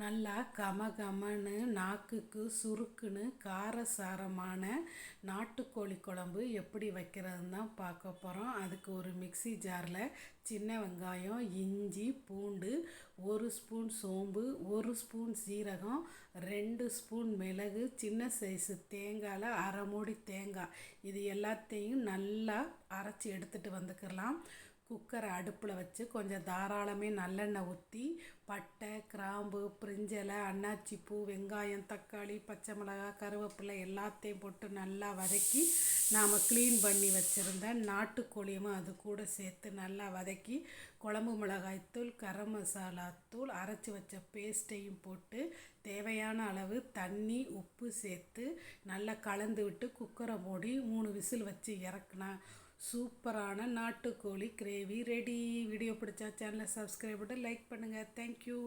நல்லா கம கமன்னு நாக்குக்கு சுருக்குன்னு காரசாரமான நாட்டுக்கோழி குழம்பு எப்படி வைக்கிறதுன்னு தான் பார்க்க போகிறோம் அதுக்கு ஒரு மிக்ஸி ஜாரில் சின்ன வெங்காயம் இஞ்சி பூண்டு ஒரு ஸ்பூன் சோம்பு ஒரு ஸ்பூன் சீரகம் ரெண்டு ஸ்பூன் மிளகு சின்ன சைஸு தேங்காயில் அரை மூடி தேங்காய். இது எல்லாத்தையும் நல்லா அரைச்சி எடுத்துகிட்டு வந்துக்கலாம். குக்கரை அடுப்பில் வச்சு கொஞ்சம் தாராளமே நல்லெண்ணெய் ஊற்றி பட்டை கிராம்பு பிரிஞ்சலை அன்னாச்சி பூ வெங்காயம் தக்காளி பச்சை மிளகாய் கருவேப்பிலை எல்லாத்தையும் போட்டு நல்லா வதக்கி நாம் க்ளீன் பண்ணி வச்சுருந்த நாட்டுக்கோழியும் அது கூட சேர்த்து நல்லா வதக்கி குழம்பு மிளகாய்த்தூள் கரம் மசாலா தூள் அரைச்சி வச்ச பேஸ்ட்டையும் போட்டு தேவையான அளவு தண்ணி உப்பு சேர்த்து நல்லா கலந்து விட்டு குக்கரை மூடி மூணு விசில் வச்சு இறக்குனா சூப்பரான நாட்டுக்கோழி கிரேவி ரெடி வீடியோ பிடிச்சா சேனலை சப்ஸ்கிரைப் பண்ணி லைக் பண்ணுங்கள் தேங்க்யூ